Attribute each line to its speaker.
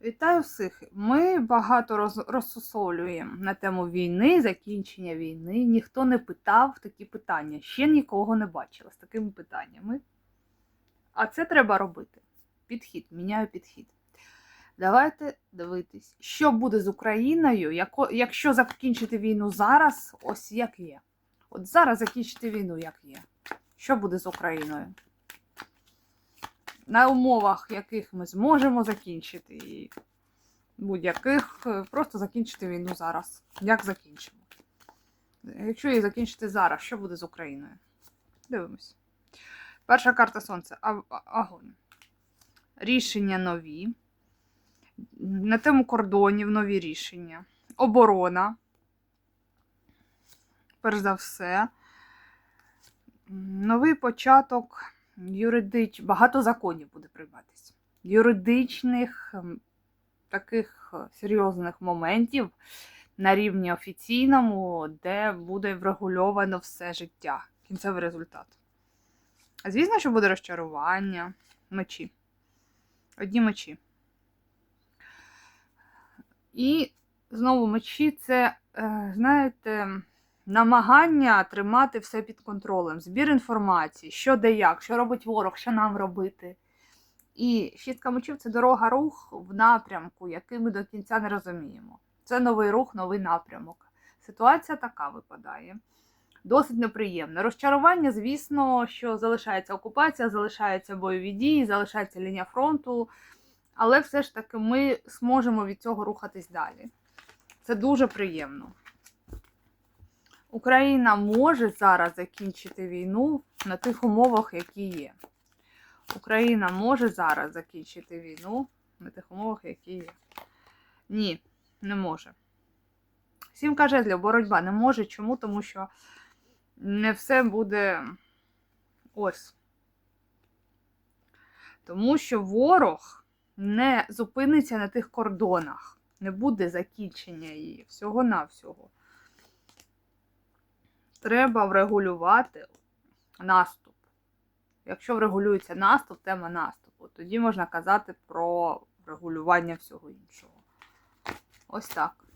Speaker 1: Вітаю всіх! Ми багато роз, розсусолюємо на тему війни, закінчення війни. Ніхто не питав такі питання. Ще нікого не бачила з такими питаннями. А це треба робити. Підхід, міняю підхід. Давайте дивитись, що буде з Україною, якщо закінчити війну зараз, ось як є. От зараз закінчити війну, як є. Що буде з Україною? На умовах, яких ми зможемо закінчити, і будь-яких е, просто закінчити війну зараз. Як закінчимо? Якщо її закінчити зараз, що буде з Україною? Дивимось. Перша карта Сонця. А- а- Рішення нові. На тему кордонів нові рішення. Оборона. Перш за все. Новий початок юридич... багато законів буде прийматися. Юридичних ем, таких е, серйозних моментів на рівні офіційному, де буде врегульовано все життя, кінцевий результат. Звісно, що буде розчарування, мечі. Одні мечі. І знову мечі це, е, знаєте, намагання тримати все під контролем, збір інформації, що де як, що робить ворог, що нам робити. І шістка мечів це дорога рух в напрямку, який ми до кінця не розуміємо. Це новий рух, новий напрямок. Ситуація така випадає. Досить неприємна. Розчарування, звісно, що залишається окупація, залишаються бойові дії, залишається лінія фронту, але все ж таки ми зможемо від цього рухатись далі. Це дуже приємно. Україна може зараз закінчити війну на тих умовах, які є. Україна може зараз закінчити війну на тих умовах, які є. Ні, не може. Сім каже для боротьба не може. Чому? Тому що не все буде ось. Тому що ворог не зупиниться на тих кордонах, не буде закінчення її всього-навсього треба врегулювати наступ. Якщо врегулюється наступ, тема наступу, тоді можна казати про врегулювання всього іншого. Ось так.